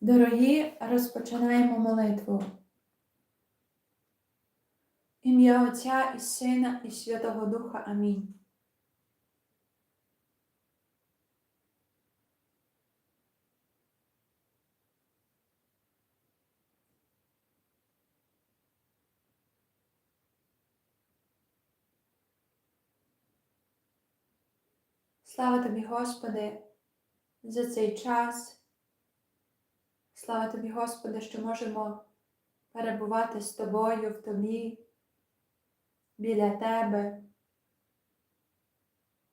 Дорогі, розпочинаємо молитву. Ім'я Отця і Сина і Святого Духа. Амінь. Слава тобі, Господи, за цей час. Слава тобі, Господи, що можемо перебувати з тобою в тобі, біля Тебе.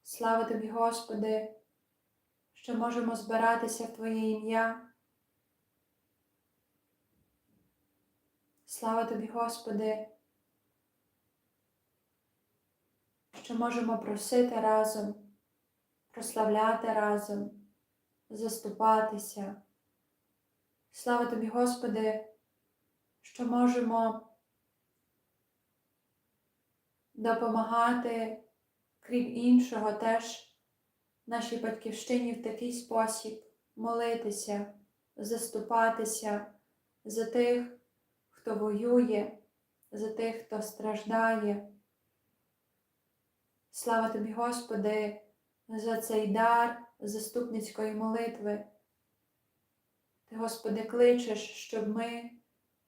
Слава тобі, Господи, що можемо збиратися в Твоє ім'я. Слава тобі, Господи, що можемо просити разом, прославляти разом, заступатися. Слава тобі, Господи, що можемо допомагати, крім іншого, теж нашій батьківщині в такий спосіб молитися, заступатися за тих, хто воює, за тих, хто страждає. Слава тобі, Господи, за цей дар заступницької молитви. Ти, Господи, кличеш, щоб ми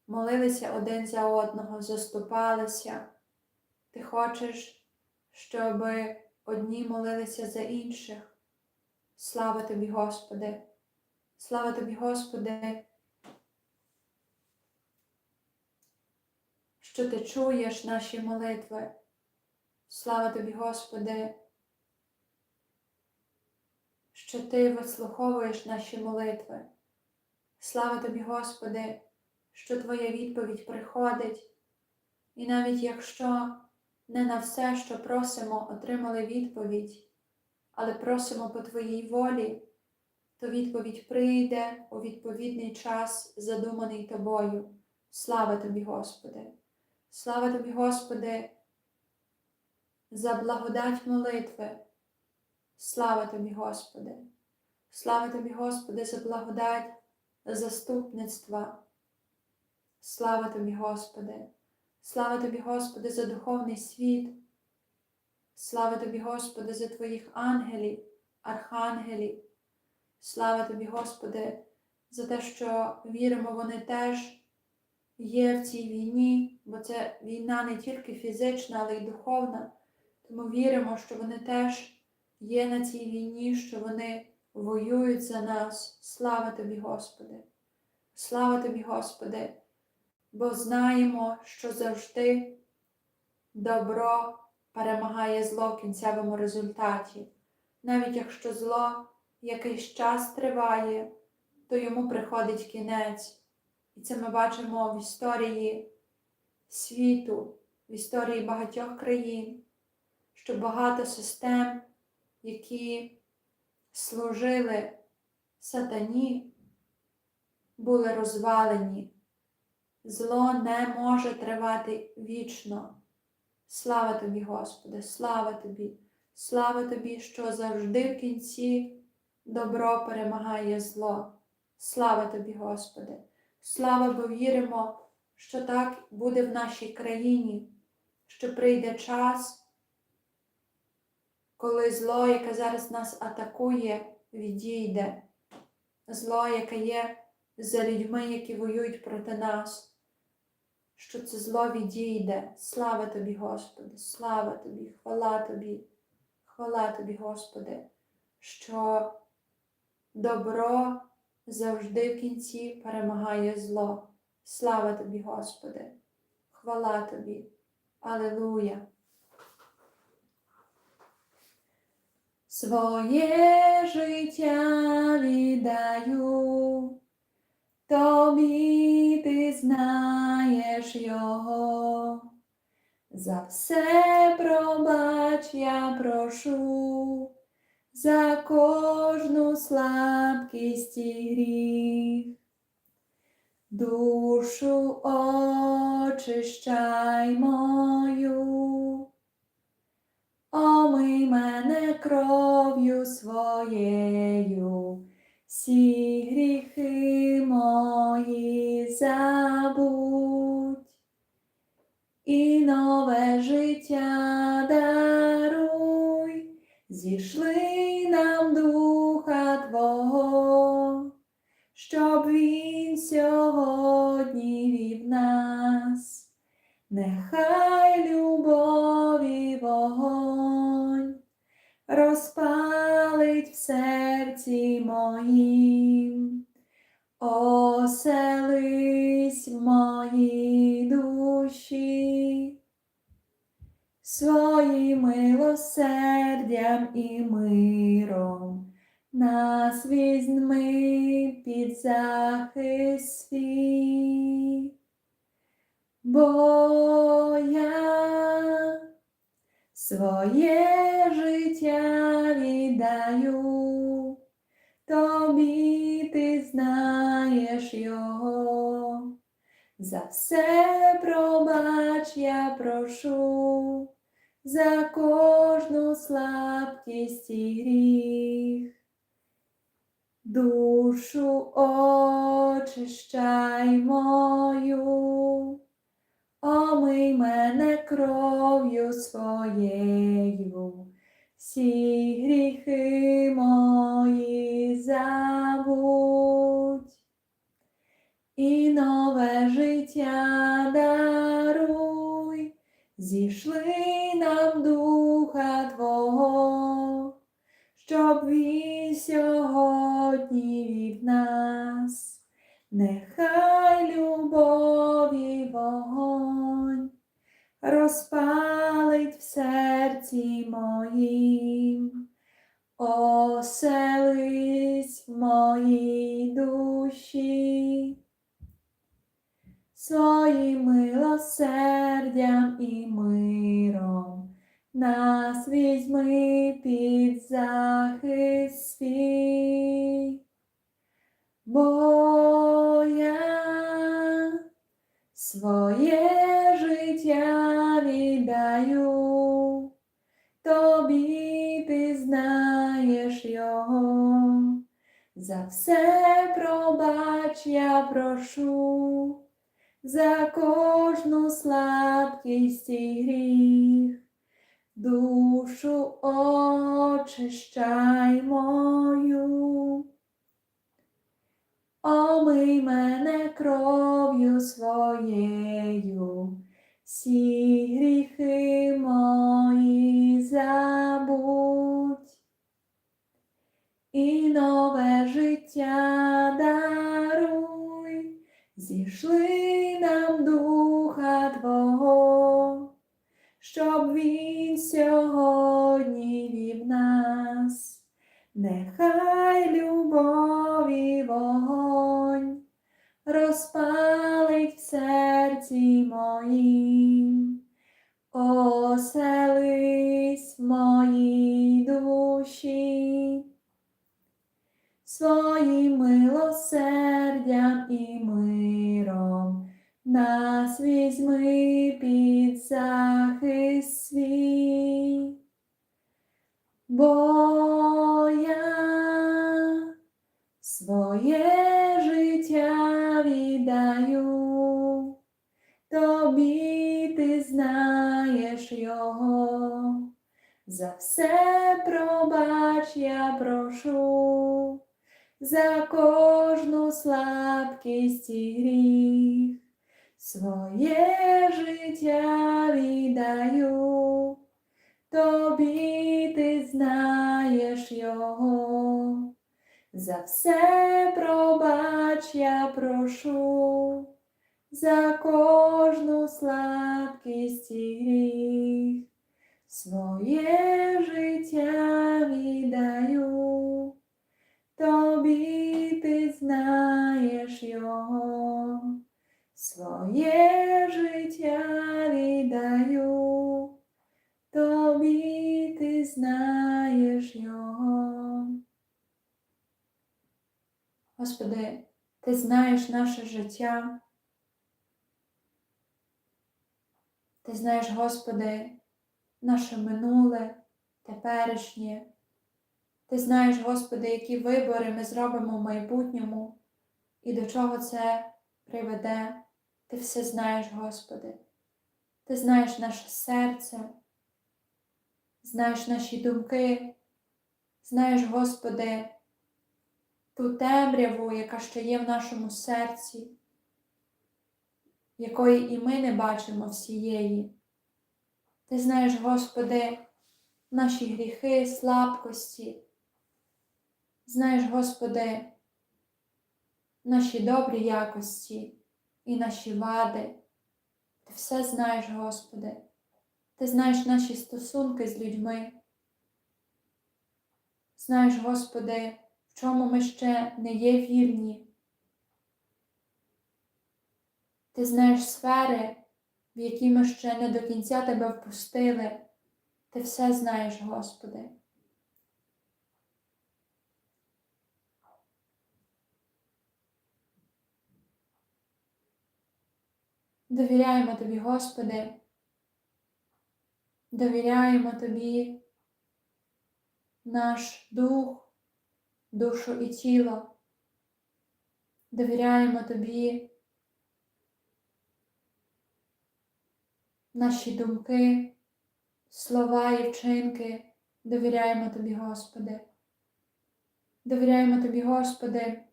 молилися один за одного, заступалися. Ти хочеш, щоб одні молилися за інших. Слава тобі, Господи, слава тобі, Господи, що ти чуєш наші молитви. Слава тобі, Господи, що Ти вислуховуєш наші молитви. Слава тобі, Господи, що Твоя відповідь приходить, і навіть якщо не на все, що просимо, отримали відповідь, але просимо по Твоїй волі, то відповідь прийде у відповідний час, задуманий Тобою. Слава тобі, Господи! Слава тобі, Господи, за благодать молитви. Слава тобі, Господи! Слава тобі, Господи, за благодать заступництва. Слава тобі, Господи! Слава тобі, Господи, за духовний світ. Слава тобі, Господи, за Твоїх ангелів, архангелів. Слава тобі, Господи, за те, що віримо, вони теж є в цій війні, бо це війна не тільки фізична, але й духовна. Тому віримо, що вони теж є на цій війні, що вони воюють за нас. Слава тобі, Господи! Слава тобі, Господи! Бо знаємо, що завжди добро перемагає зло в кінцевому результаті. Навіть якщо зло якийсь час триває, то йому приходить кінець. І це ми бачимо в історії світу, в історії багатьох країн, що багато систем, які служили сатані, були розвалені. Зло не може тривати вічно. Слава тобі, Господи, слава тобі, слава тобі, що завжди в кінці добро перемагає зло. Слава тобі, Господи, слава, бо віримо, що так буде в нашій країні, що прийде час, коли зло, яке зараз нас атакує, відійде. Зло, яке є за людьми, які воюють проти нас що це зло відійде. Слава тобі, Господи, слава тобі, хвала тобі, хвала тобі, Господи, що добро завжди в кінці перемагає зло. Слава тобі, Господи, хвала тобі, Аллилуйя. Своє життя віддаю. Тобі ти знаєш його, за все пробач я прошу, за кожну слабкість і гріх. Душу очищай мою, омий мене кров'ю своєю, всі гріхи мої забудь і нове життя даруй, зійшли нам духа Твого, щоб він сьогодні від нас, нехай любов. Розпалить в серці моїм, оселись в моїй душі, своїм милосердям і миром нас візьми під захист свій. Бо я своє віддаю, тобі ти знаєш його. За все пробач я прошу, за кожну слабкість і гріх. Душу очищай мою, омий мене кров'ю своєю, всі гріхи мої забудь, і нове життя даруй, зійшли нам духа Твого, щоб він сьогодні вів нас, нехай любові вогонь розпалить в серці моїм, оселись в моїй душі, своїм милосердям і миром нас візьми під захист свій. Бо я своє життя віддаю, тобі ти знаєш його, за все пробач я прошу, за кожну слабкість і гріх, душу очищай мою. Омий мене кров'ю своєю, всі гріхи мої забудь, і нове життя даруй, зійшли нам духа Твого, щоб він сьогодні вів нас. Нехай любові вогонь розпалить в серці моїм, оселись моїй душі, своїм милосердям і миром нас візьми під захист свій. Своє життя віддаю, знаєш його, за все пробач я прошу, за кожну слабкість і гріх, своє життя віддаю. Тобі ти знаєш його, за все пробач я прошу, за кожну слабкість і гріх, своє життя віддаю, тобі ти знаєш його, своє життя віддаю. Тобі ти знаєш його. Господи, Ти знаєш наше життя. Ти знаєш, Господи, наше минуле, теперішнє. Ти знаєш, Господи, які вибори ми зробимо в майбутньому і до чого це приведе. Ти все знаєш, Господи. Ти знаєш наше серце, знаєш наші думки, знаєш, Господи, ту темряву, яка ще є в нашому серці, якої і ми не бачимо всієї. Ти знаєш, Господи, наші гріхи, слабкості. Знаєш, Господи, наші добрі якості і наші вади. Ти все знаєш, Господи. Ти знаєш наші стосунки з людьми. Знаєш, Господи, в чому ми ще не є вірні. Ти знаєш сфери, в які ми ще не до кінця Тебе впустили. Ти все знаєш, Господи. Довіряємо Тобі, Господи, довіряємо Тобі наш дух, душу і тіло. Довіряємо Тобі наші думки, слова і вчинки. Довіряємо Тобі, Господи. Довіряємо Тобі, Господи,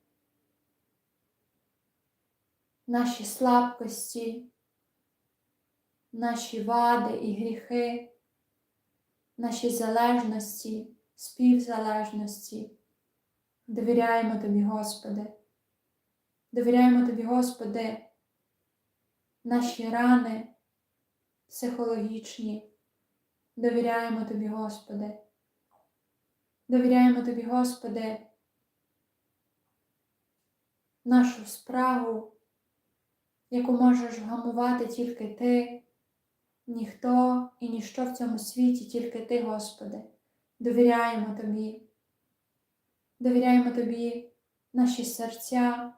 наші слабкості, наші вади і гріхи, наші залежності, співзалежності. Довіряємо Тобі, Господи. Довіряємо Тобі, Господи, наші рани психологічні. Довіряємо Тобі, Господи. Довіряємо Тобі, Господи, нашу справу, яку можеш вгамувати тільки Ти, ніхто і ніщо в цьому світі, тільки Ти, Господи. Довіряємо Тобі. Довіряємо Тобі наші серця.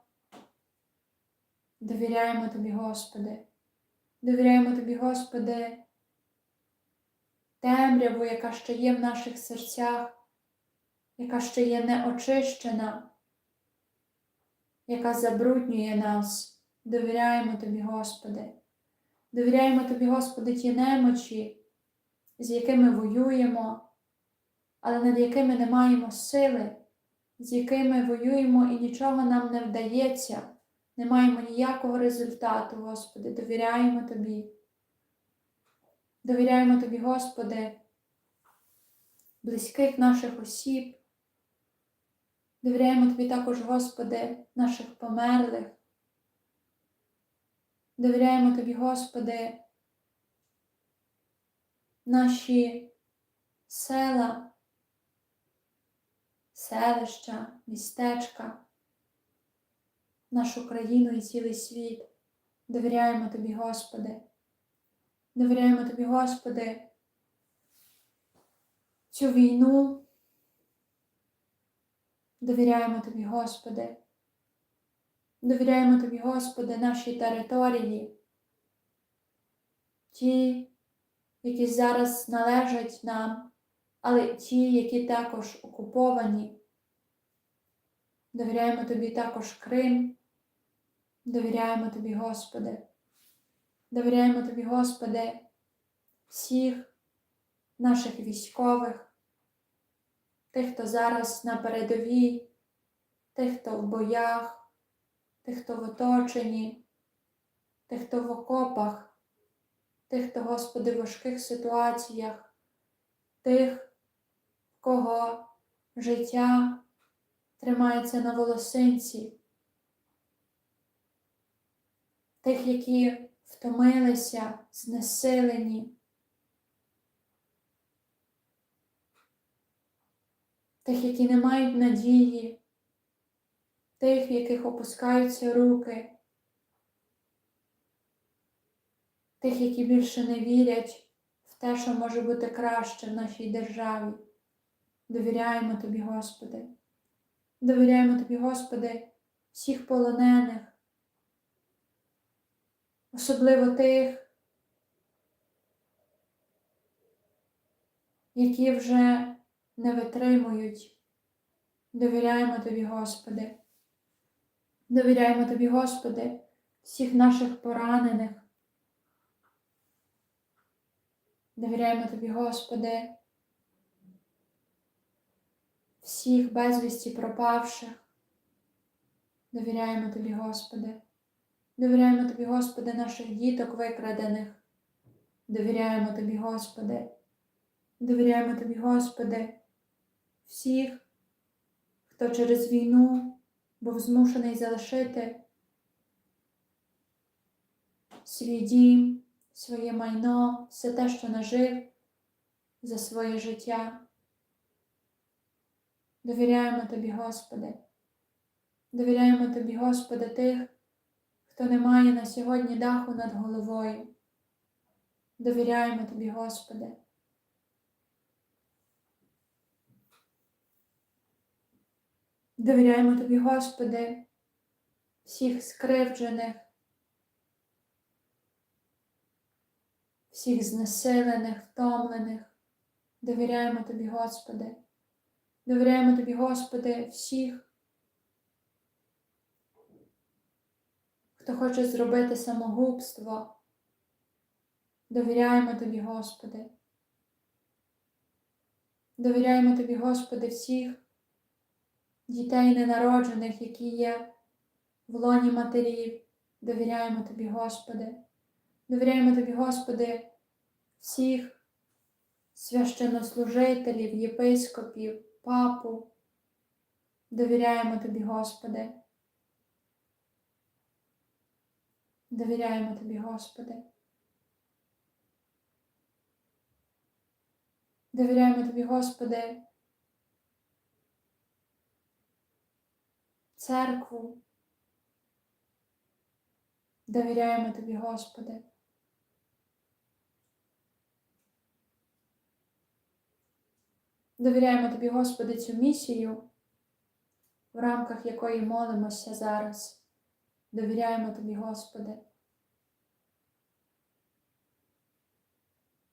Довіряємо Тобі, Господи. Довіряємо Тобі, Господи, темряву, яка ще є в наших серцях, яка ще є неочищена, яка забруднює нас. Довіряємо Тобі, Господи. Довіряємо Тобі, Господи, ті немочі, з якими воюємо, але над якими не маємо сили, з якими воюємо і нічого нам не вдається, не маємо ніякого результату, Господи, довіряємо Тобі. Довіряємо Тобі, Господи, близьких наших осіб. Довіряємо Тобі також, Господи, наших померлих. Довіряємо Тобі, Господи, наші села, селища, містечка, нашу країну і цілий світ. Довіряємо Тобі, Господи. Довіряємо Тобі, Господи, цю війну. Довіряємо Тобі, Господи. Довіряємо Тобі, Господи, наші території, ті, які зараз належать нам, але ті, які також окуповані. Довіряємо Тобі також Крим. Довіряємо Тобі, Господи. Довіряємо Тобі, Господи, всіх наших військових, тих, хто зараз на передовій, тих, хто в боях тих, хто в оточенні, тих, хто в окопах, тих, хто, Господи, в важких ситуаціях, тих, в кого життя тримається на волосинці, тих, які втомилися, знесилені. Тих, які не мають надії, тих, в яких опускаються руки, тих, які більше не вірять в те, що може бути краще в нашій державі. Довіряємо Тобі, Господи. Довіряємо Тобі, Господи, всіх полонених, особливо тих, які вже не витримують. Довіряємо Тобі, Господи. Довіряємо Тобі, Господи, всіх наших поранених. Довіряємо Тобі, Господи, всіх безвісті пропавших. Довіряємо Тобі, Господи. Довіряємо Тобі, Господи, наших діток викрадених. Довіряємо Тобі, Господи. Довіряємо Тобі, Господи, всіх, хто через війну був змушений залишити свій дім, своє майно, все те, що нажив за своє життя. Довіряємо Тобі, Господи. Довіряємо Тобі, Господи, тих, хто не має на сьогодні даху над головою. Довіряємо Тобі, Господи. Довіряємо Тобі, Господи, всіх скривджених, всіх знесилених, втомлених. Довіряємо Тобі, Господи. Довіряємо Тобі, Господи, всіх, хто хоче зробити самогубство. Довіряємо Тобі, Господи. Довіряємо Тобі, Господи, всіх дітей ненароджених, які є в лоні матерів. Довіряємо Тобі, Господи. Довіряємо Тобі, Господи, всіх священнослужителів, єпископів, папу. Довіряємо Тобі, Господи. Довіряємо Тобі, Господи. Довіряємо Тобі, Господи, церкву. Довіряємо Тобі, Господи. Довіряємо Тобі, Господи, цю місію, в рамках якої молимося зараз. Довіряємо Тобі, Господи.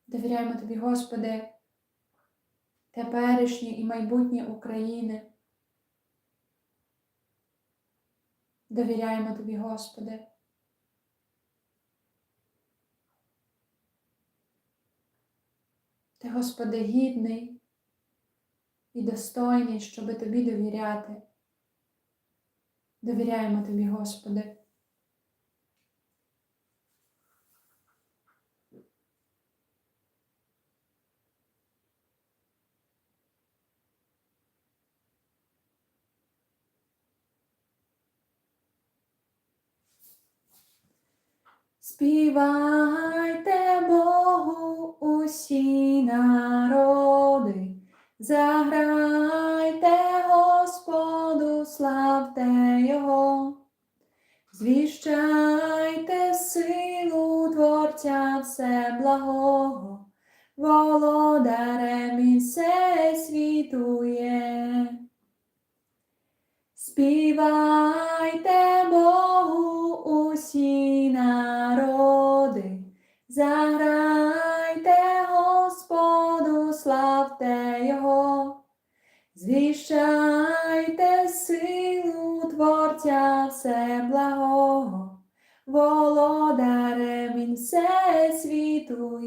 Довіряємо Тобі, Господи, теперішнє і майбутнє України. Довіряємо Тобі, Господи. Ти, Господи, гідний і достойний, щоби Тобі довіряти. Довіряємо Тобі, Господи. Співайте Богу усі народи, заграйте Господу, славте Його, звіщайте силу Творця все благого, володарем і все світу є. Співайте Богу усі народи, заграйте Господу, славте звіщайте силу Творця все благого, володарем він все світу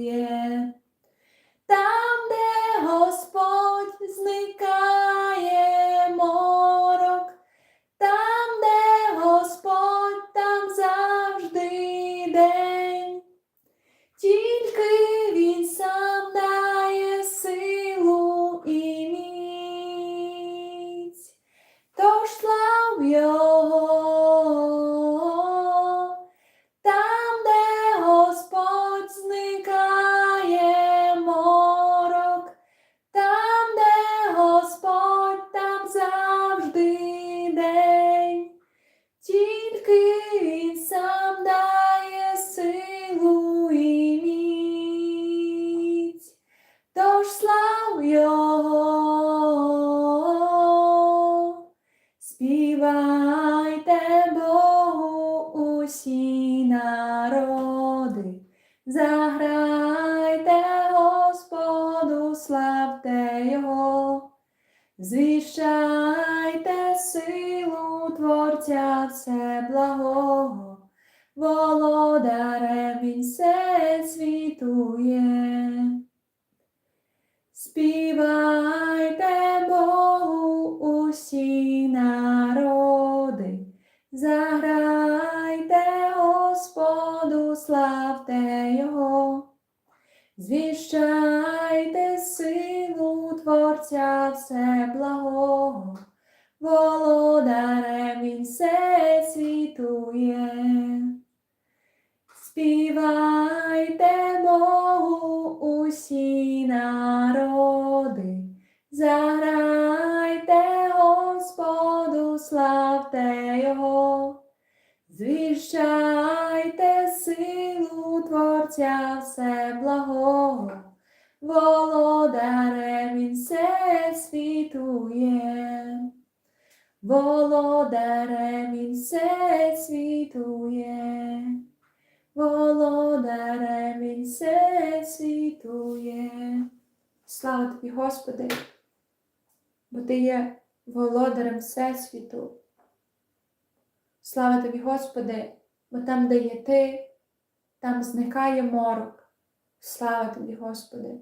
володарем він все світу. Співайте Богу усі народи, заграйте Господу, славте Його, звіщайте силу Творця Всеблагого, володарем він все світує. Співайте Богу усі народи, заграйте Господу, славте Його, звіщайте силу Творця Всеблагого, володарем Господи, бо Ти є володарем Всесвіту. Слава тобі, Господи, бо там, де є Ти, там зникає морок. Слава тобі, Господи.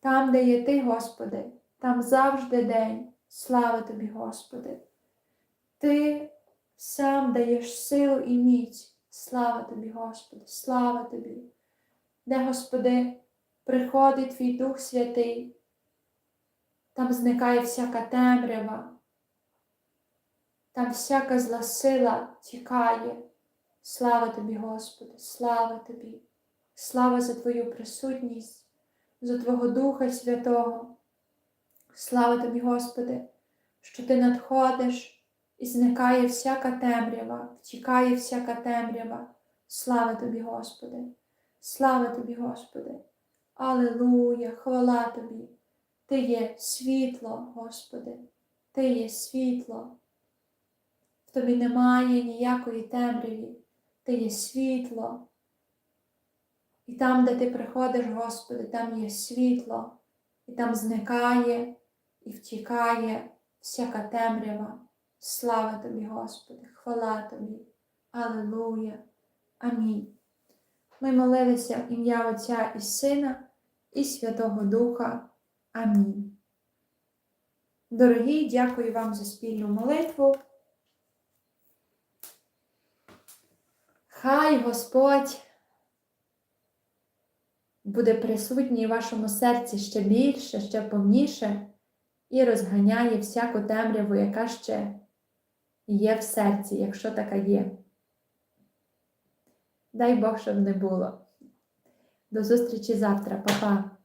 Там, де є Ти, Господи, там завжди день. Слава тобі, Господи. Ти сам даєш силу і міць. Слава тобі, Господи, слава тобі, де, Господи, приходить Твій Дух Святий, там зникає всяка темрява, там всяка зла сила тікає. Слава тобі, Господи, слава тобі, слава за Твою присутність, за Твого Духа Святого. Слава тобі, Господи, що Ти надходиш. І зникає всяка темрява, втікає всяка темрява. Слава тобі, Господи, слава тобі, Господи. Алилуя, хвала тобі. Ти є світло, Господи, Ти є світло. В тобі немає ніякої темряві, Ти є світло. І там, де ти приходиш, Господи, там є світло, і там зникає і втікає всяка темрява. Слава тобі, Господи, хвала тобі, Аллилуйя, Амінь. Ми молилися в ім'я Отця і Сина і Святого Духа. Амінь. Дорогі, дякую вам за спільну молитву. Хай Господь буде присутній в вашому серці ще більше, ще повніше і розганяє всяку темряву, яка ще є в серці, якщо така є. Дай Бог, щоб не було. До зустрічі завтра, Па-па!